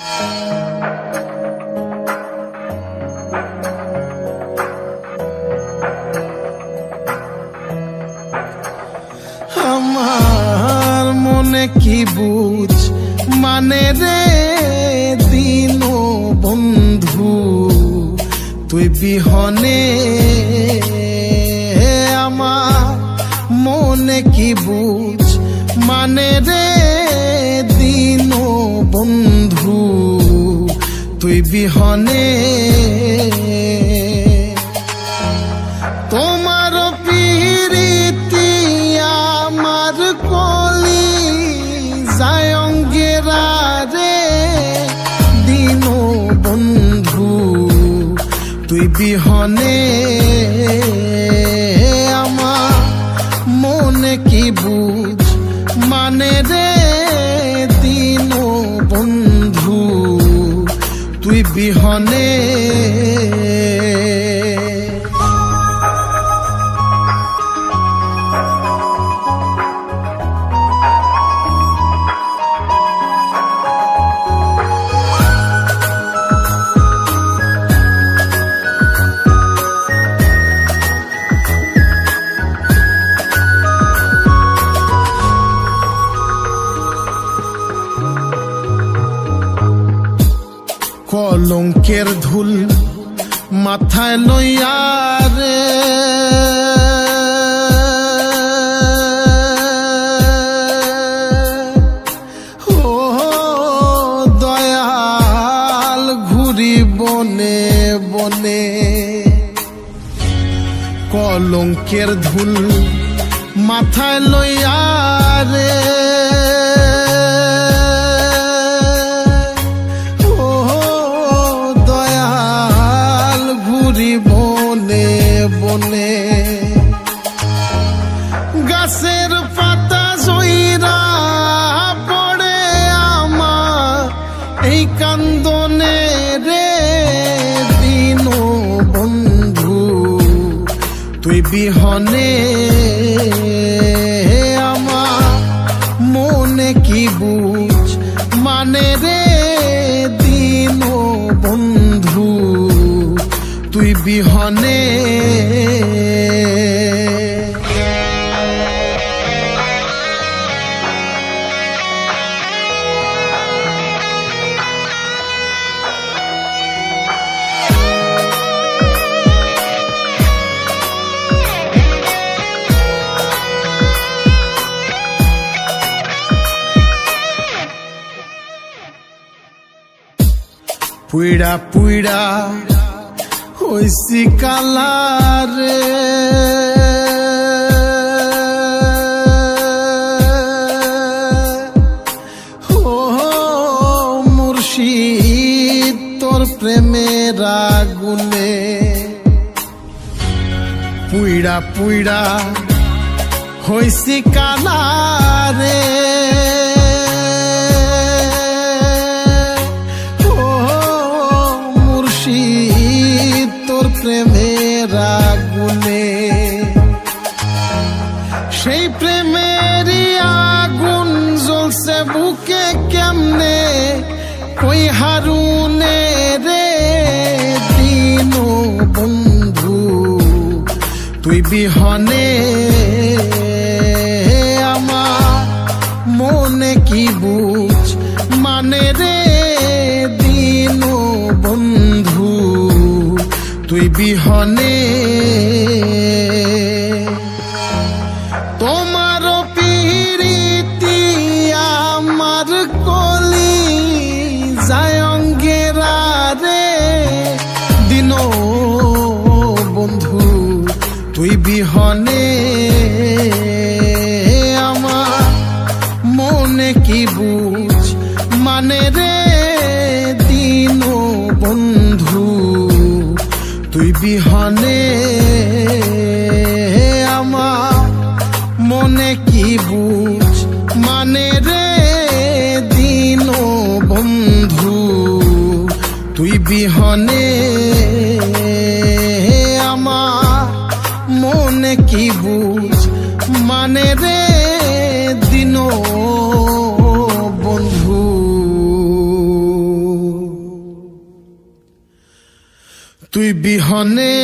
আমার মনে কি বুঝ? মানে রে দিন বন্ধু, তুই বিহনে। আমার মনে কি বুঝ? মানে রে বিহনে। তোমার পিরিতি আমার কলি জায়ঙ্গেরা রে দিন বন্ধু তুই বিহনে। বিহনে কলঙ্কের ধুল মাথায় লইয়া দয়াল বনে। কলঙ্কের ধুল মাথায় লইয়া রে। বিহনে আমার মনে কি বুঝ? মানে রে দিন বন্ধু তুই বিহনে পুইড়া পুইড়া হইছি কালারে। ও মুর্শিদ তোর প্রেমের আগুনে। পুইড়া পুইড়া হইছি কালারে। আগুনে। সেই প্রেমেরই আগুন জ্বলছে বুকে কেমনে? কই হারুনে রে দিন বন্ধু তুই বিহনে তুই বিহনে তুই বিহনে আমার মনে কি বুঝ? মানে রে দিন বন্ধু, তুই বিহনে আমার মনে কি বুঝ? মানে রে দিন তুই বিহনে